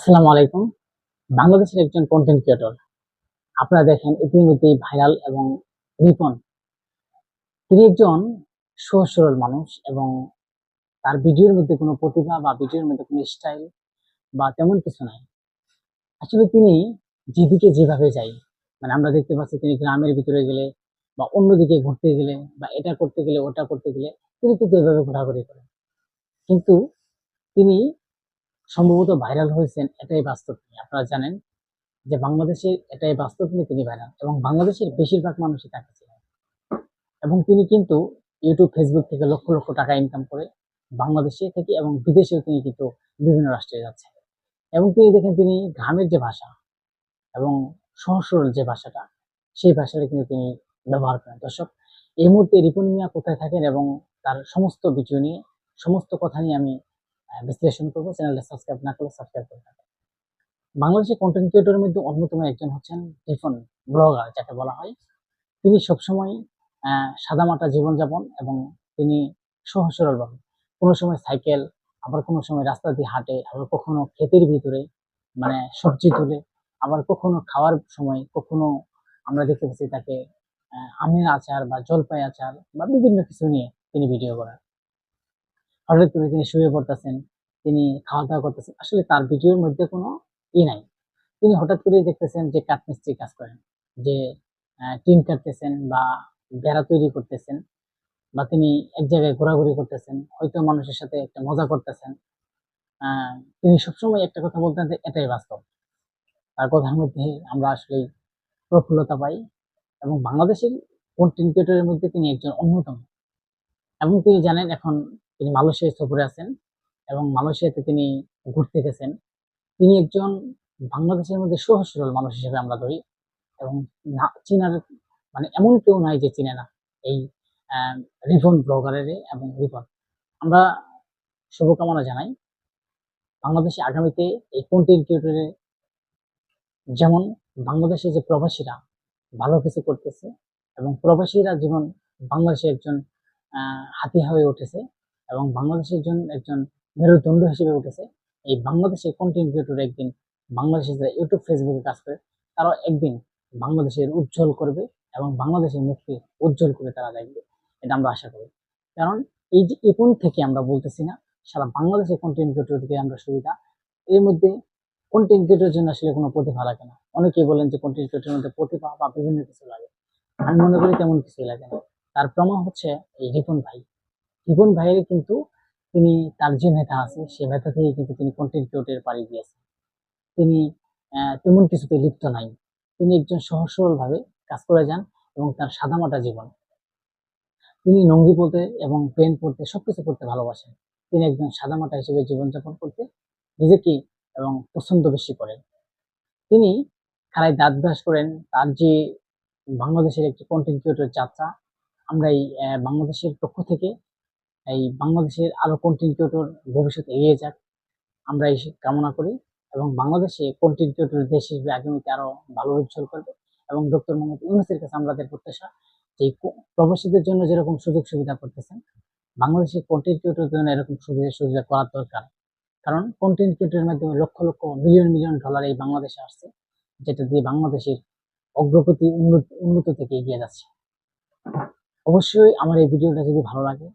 আসসালামু আলাইকুম। বাংলাদেশের একজন কন্টেন্ট ক্রিয়েটর আপনারা দেখেন ইতিমধ্যেই ভাইরাল এবং রিপন তিনি একজন সহজ সরল মানুষ এবং তার ভিডিওর মধ্যে কোনো প্রতিভা বা ভিডিওর মধ্যে কোনো স্টাইল বা তেমন কিছু নাই। আসলে তিনি যেদিকে যেভাবে যাই মানে আমরা দেখতে পাচ্ছি তিনি গ্রামের ভিতরে গেলে বা অন্যদিকে ঘুরতে গেলে বা এটা করতে গেলে, ওটা করতে গেলে তিনি কিন্তু এভাবে ঘোরাঘুরি করেন। কিন্তু তিনি সম্ভবত ভাইরাল হয়েছেন, এটাই বাস্তব নিয়ে। আপনারা জানেন যে বাংলাদেশের, এটাই বাস্তব নিয়ে, তিনি ভাইরাল এবং বাংলাদেশের বেশিরভাগ মানুষই তাকে চেনে। এবং তিনি কিন্তু ইউটিউব ফেসবুক থেকে লক্ষ লক্ষ টাকা ইনকাম করে বাংলাদেশে থেকে এবং বিদেশেও তিনি কিন্তু বিভিন্ন রাষ্ট্রে যাচ্ছেন। এবং তিনি দেখেন, তিনি গ্রামের যে ভাষা এবং সহজ সরল যে ভাষাটা, সেই ভাষাটা কিন্তু তিনি ব্যবহার করেন। দর্শক, এই মুহূর্তে রিপন মিয়া কোথায় থাকেন এবং তার সমস্ত ভিডিও নিয়ে, সমস্ত কথা নিয়ে আমি বিশ্লেষণ করব, চ্যানেলটা সাবস্ক্রাইব না করলে সাবস্ক্রাইব করে থাকবেন বাংলাদেশের কন্টেন্ট ক্রিয়েটরের মধ্যে অন্যতম একজন হচ্ছেন রিফন ব্লগার, যাকে বলা হয়। তিনি সবসময় সাদামাটা জীবনযাপন এবং তিনি সহজ সরলভাবে কোনো সময় সাইকেল, আবার কোনো সময় রাস্তা দিয়ে হাঁটে, আবার কখনো ক্ষেতের ভিতরে মানে সবজি তুলে, আবার কখনো খাওয়ার সময় কখনো আমরা দেখতে পাচ্ছি তাকে আমের আচার বা জলপাই আচার বা বিভিন্ন কিছু নিয়ে তিনি ভিডিও করেন হঠাৎ করে তিনি শুয়ে পড়তেছেন, তিনি খাওয়া দাওয়া করতেছেন। আসলে তার ভিডিওর মধ্যে কোনো ই নাই। তিনি হঠাৎ করে দেখতেছেন যে কাঠমিস্ত্রি কাজ করেন, যে টিন কাটতেছেন বা বেড়া তৈরি করতেছেন বা তিনি এক জায়গায় ঘোরাঘুরি করতেছেন, হয়তো মানুষের সাথে একটা মজা করতেছেন। তিনি সবসময় একটা কথা বলতেন যে, এটাই বাস্তব। তার কথার মধ্যে আমরা আসলে প্রফুল্লতা পাই এবং বাংলাদেশের কন্টেন্ট ক্রিয়েটরের মধ্যে তিনি একজন অন্যতম। এবং তিনি জানেন এখন তিনি মালয়েশিয়ায় সফরে আছেন এবং মালয়েশিয়াতে তিনি ঘুরতে গেছেন। তিনি একজন বাংলাদেশের মধ্যে সহজ সরল মানুষ হিসেবে আমরা ধরি এবং না, চিনার মানে এমন কেউ নাই যে চিনে না এই রিপন ব্লগারের এবং রিপন আমরা শুভকামনা জানাই বাংলাদেশে আগামীতে এই কন্টেন্ট ক্রিয়েটরের যেমন বাংলাদেশে যে প্রবাসীরা ভালো কিছু করতেছে এবং প্রবাসীরা যেমন বাংলাদেশে একজন হাতিয়া হয়ে উঠেছে এবং বাংলাদেশের জন্য একজন মেরুদণ্ড হিসেবে উঠেছে। এই বাংলাদেশের কন্টেন্ট ক্রিয়েটর একদিন বাংলাদেশে যারা ইউটিউব ফেসবুকে কাজ করে, তারাও একদিন বাংলাদেশের উজ্জ্বল করবে এবং বাংলাদেশের মুখকে উজ্জ্বল করে তারা দেখবে। এটা আমরা আশা করি। কারণ এই যে এখন থেকে আমরা বলতেছি না, সারা বাংলাদেশের কন্টেন্ট ক্রিয়েটর থেকে আমরা সুবিধা এর মধ্যে কন্টেন্ট ক্রিয়েটরের জন্য আসলে কোনো প্রতিভা লাগে না। অনেকেই বলেন যে কন্টেন্ট ক্রিয়েটরের মধ্যে প্রতিভা বা বিভিন্ন কিছু লাগে। আমি মনে করি তেমন কিছুই লাগে না। তার প্রমাণ হচ্ছে এই রিপন ভাই। রিপন ভাইয়ের কিন্তু তিনি তার যে মেধা আছে সে মেধা থেকে কিন্তু তিনি কন্টেন্ট ক্রিয়েটরের পাড়ি দিয়েছেন। তিনি তেমন কিছুতে লিপ্ত নাই। তিনি একজন সহজ সরল ভাবে কাজ করে যান এবং তার সাদামাটা জীবন। তিনি নঙ্গি পড়তে এবং পেন পরতে সবকিছু করতে ভালোবাসেন। তিনি একজন সাদামাটা হিসেবে জীবনযাপন করতে নিজেকে এবং পছন্দ বেশি করেন। তিনি খালায় দাঁত ব্রাশ করেন। তার যে বাংলাদেশের একটি কন্টেন্ট ক্রিয়েটর যাত্রা আমরা এই বাংলাদেশের পক্ষ থেকে এই বাংলাদেশের আরও কন্টেন্ট ক্রিয়েটর ভবিষ্যতে এগিয়ে যাক, আমরা এই কামনা করি এবং বাংলাদেশে কন্টেন্ট ক্রিয়েটর দেশ হিসেবে আগামীতে আরও ভালো উজ্জ্বল করবে এবং ডক্টর মোহাম্মদ ইউনুসের কাছে আমাদের প্রত্যাশা যে প্রবাসীদের জন্য যেরকম সুযোগ সুবিধা করতেছেন বাংলাদেশের কন্টেন্ট ক্রিয়েটর জন্য এরকম সুবিধা সুবিধা করার দরকার। কারণ কন্টেন্ট ক্রিয়েটরের মাধ্যমে lakh lakh million million dollar এই বাংলাদেশে আসছে, যেটা দিয়ে বাংলাদেশের অগ্রগতি উন্নত উন্নত থেকে এগিয়ে যাচ্ছে। অবশ্যই আমার এই ভিডিওটা যদি ভালো লাগে